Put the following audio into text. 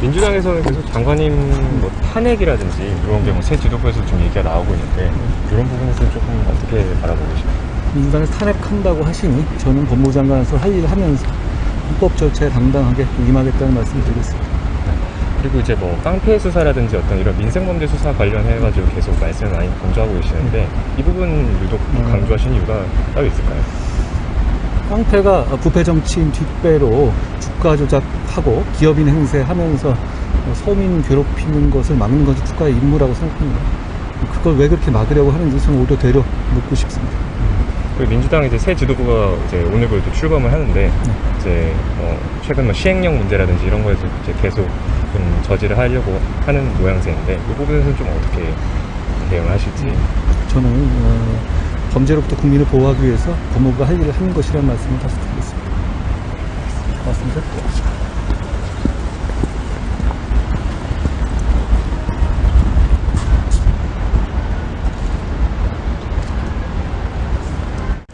민주당에서는 계속 장관님 뭐 탄핵이라든지 이런 게 뭐 새 지도부에서 좀 얘기가 나오고 있는데 이런 부분에서는 조금 어떻게 바라보고 계십니까? 민주당을 탄핵한다고 하시니 저는 법무부 장관으로서 할 일을 하면서 헌법 절차에 당당하게 임하겠다는 말씀을 드리겠습니다. 그리고 이제 뭐 깡패 수사라든지 어떤 이런 민생범죄 수사 관련해가지고 계속 말씀을 많이 강조하고 계시는데 이 부분 유독 음. 강조하신 이유가 따로 있을까요? 깡패가 부패 정치인 뒷배로 주가 조작하고 기업인 행세하면서 서민 괴롭히는 것을 막는 것이 국가의 임무라고 생각합니다. 그걸 왜 그렇게 막으려고 하는지 저는 오히려 되려 묻고 싶습니다. 그 민주당 이제 새 지도부가 이제 오늘부터 출범을 하는데 이제 어 최근 뭐 시행령 문제라든지 이런 거에서 이제 계속 좀 저지를 하려고 하는 모양새인데 이 부분에서는 좀 어떻게 대응을 하실지 저는 어, 범죄로부터 국민을 보호하기 위해서 법무부가 할 일을 하는 것이라는 말씀을 다시 드리겠습니다. 고맙습니다.